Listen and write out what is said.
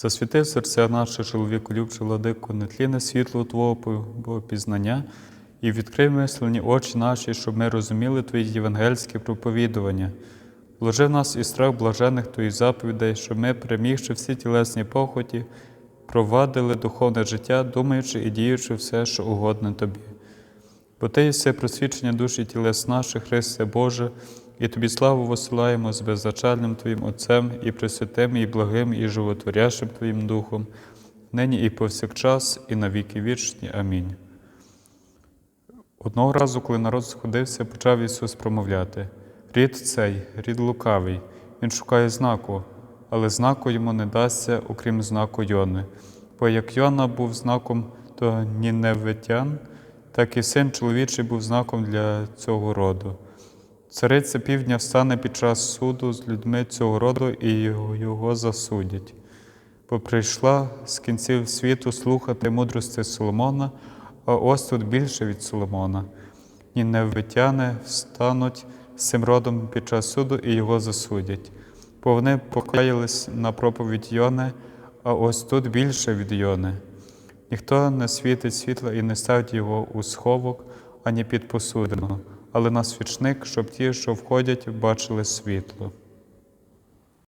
Засвіти серця наше, чоловіку любче владико, нетліне світло Твого Богопізнання і відкрий мислені очі наші, щоб ми розуміли Твої євангельське проповідування. Вложи в нас і страх блажених Твоїх заповідей, щоб ми, перемігши всі тілесні похоті, провадили духовне життя, думаючи і діючи все, що угодне Тобі. Бо Ти єси просвічення душі тілес наших, Христе Боже, і Тобі славу посилаємо з беззначальним Твоїм Отцем і Пресвятим, і благим, і животворящим Твоїм Духом, нині і повсякчас, і на віки вічні. Амінь. Одного разу, коли народ сходився, почав Ісус промовляти: Рід цей, рід лукавий, він шукає знаку, але знаку йому не дасться, окрім знаку Йони. Бо як Йона був знаком до ніневитян, так і син чоловічий був знаком для цього роду. Цариця півдня встане під час суду з людьми цього роду і його, засудять. Бо прийшла з кінців світу слухати мудрості Соломона, а ось тут більше від Соломона. Ніневитяни встануть з цим родом під час суду і його засудять. Бо вони покаялись на проповідь Йони, а ось тут більше від Йони. Ніхто не світить світла і не ставить його у сховок, ані під посудину, але на свічник, щоб ті, що входять, бачили світло.